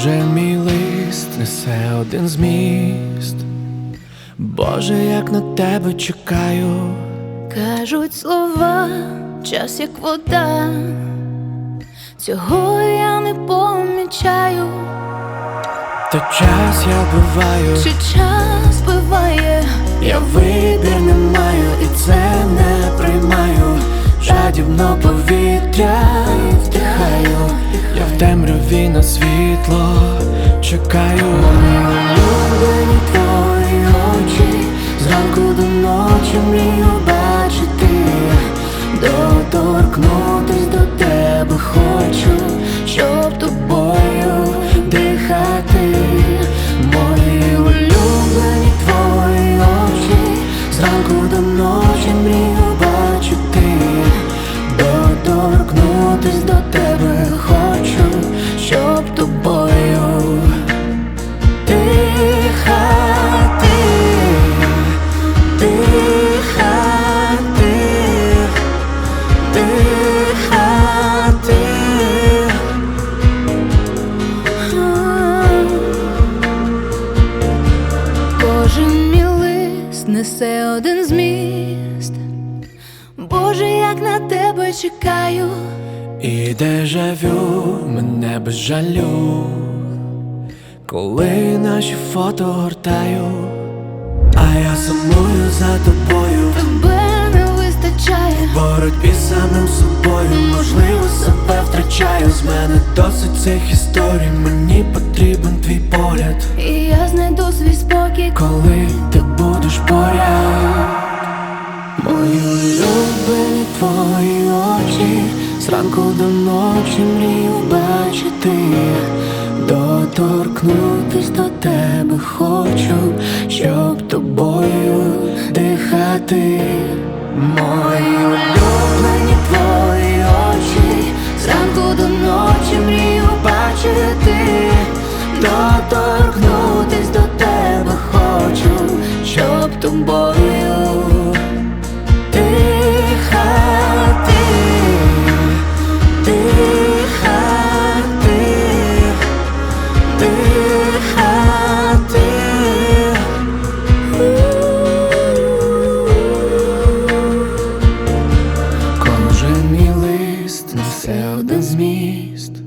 Кожен мій лист несе один зміст. Боже, як на тебе чекаю. Кажуть слова, час як вода, цього я не помічаю, Та час я буваю, чи час биває, я вибір не маю, і це не приймаю. Жадібно повітря вдихаю, я в темряві на світло чекаю. Мої твої очі, зранку до ночі мрію бачити, доторкнутись до тебе хочу, щоб тобою дихати. Мої улюблені твої очі, зранку до ночі мрію бачити, доторкнутись до тебе кожен мій лист несе один зміст. Боже, як на тебе чекаю, І дежавю мене без жалю, коли наші фото гортаю, а я сумую за тобою, тебе не вистачає. в боротьбі самим собою, можливо, себе втрачаю. З мене досить цих історій, мені потрібен твій погляд, І я знайду свій спокій, коли ти будеш поряд. Мої улюблені твої очі, зранку до ночі мрію бачити, доторкнутись до тебе хочу, щоб тобою дихати. Мої no céu das mistas.